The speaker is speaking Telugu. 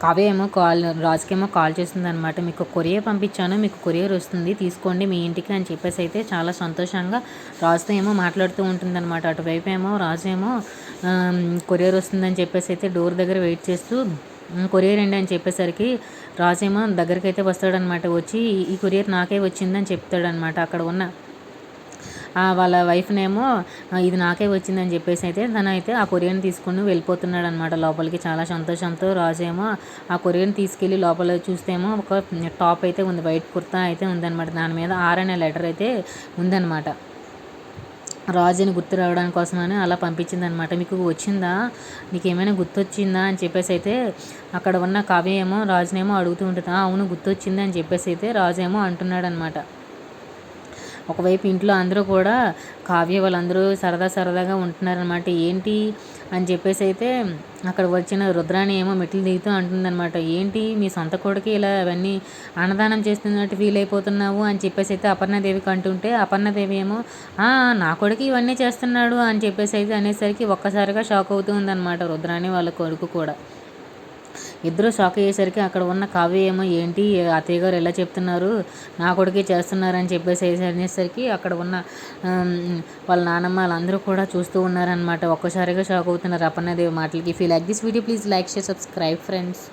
కావ్య ఏమో కాల్ రాజుకేమో కాల్ చేస్తుంది అనమాట మీకు కొరియర్ పంపించాను మీకు కొరియర్ వస్తుంది తీసుకోండి మీ ఇంటికి అని చెప్పేసి అయితే చాలా సంతోషంగా రాజుతో ఏమో మాట్లాడుతూ ఉంటుందన్నమాట. అటువైపు ఏమో రాజు ఏమో కొరియర్ వస్తుందని చెప్పేసి అయితే డోర్ దగ్గర వెయిట్ చేస్తూ కొరియర్ అండి అని చెప్పేసరికి రాజేమో దగ్గరికి అయితే వస్తాడనమాట వచ్చి "ఈ- కొరియర్ నాకే వచ్చిందని చెప్తాడనమాట అక్కడ ఉన్న వాళ్ళ వైఫ్నేమో ఇది నాకే వచ్చిందని చెప్పేసి అయితే తను అయితే ఆ కొరియన్ తీసుకుని వెళ్ళిపోతున్నాడు అనమాట లోపలికి. చాలా సంతోషంతో రాజు ఏమో ఆ కొరియన్ తీసుకెళ్ళి లోపల చూస్తేమో ఒక టాప్ అయితే ఉంది వైట్ కుర్తా అయితే ఉందన్నమాట. దాని మీద ఆర్ అనే లెటర్ అయితే ఉందన్నమాట. రాజుని గుర్తు రావడానికి కోసమని అలా పంపించింది అనమాట మీకు వచ్చిందా? నీకు ఏమైనా గుర్తొచ్చిందా? అని చెప్పేసి అయితే అక్కడ ఉన్న కావ్య ఏమో రాజునేమో అడుగుతూ ఉంటుంది. అవును గుర్తొచ్చింది అని చెప్పేసి అయితే రాజు ఏమో అంటున్నాడు అనమాట ఒకవైపు ఇంట్లో అందరూ కూడా కావ్య వాళ్ళందరూ సరదా సరదాగా ఉంటున్నారనమాట ఏంటి అని చెప్పేసి అయితే అక్కడ వచ్చిన రుద్రాణి ఏమో మెట్లు దిగుతూ అంటుందన్నమాట. ఏంటి మీ సొంత కొడుకు ఇలా అవన్నీ అన్నదానం చేస్తున్నట్టు ఫీల్ అయిపోతున్నావు అని చెప్పేసి అయితే అపర్ణదేవికి అంటుంటే అపర్ణదేవి ఏమో నా కొడుకు ఇవన్నీ చేస్తున్నాడు అని చెప్పేసి అయితే అనేసరికి ఒక్కసారిగా షాక్ అవుతూ ఉందన్నమాట రుద్రాణి వాళ్ళ కొడుకు కూడా. ఇద్దరు షాక్ అయ్యేసరికి అక్కడ ఉన్న కావ్య ఏమో ఏంటి? అత్తయ్య గారు ఎలా చెప్తున్నారు? నా కొడుకే చేస్తున్నారని చెప్పేసి అనేసరికి అక్కడ ఉన్న వాళ్ళ నానమ్మ వాళ్ళందరూ కూడా చూస్తూ ఉన్నారనమాట ఒక్కసారిగా షాక్ అవుతున్నారు అపర్ణదేవి మాటలకి. Fee like this video please like share subscribe friends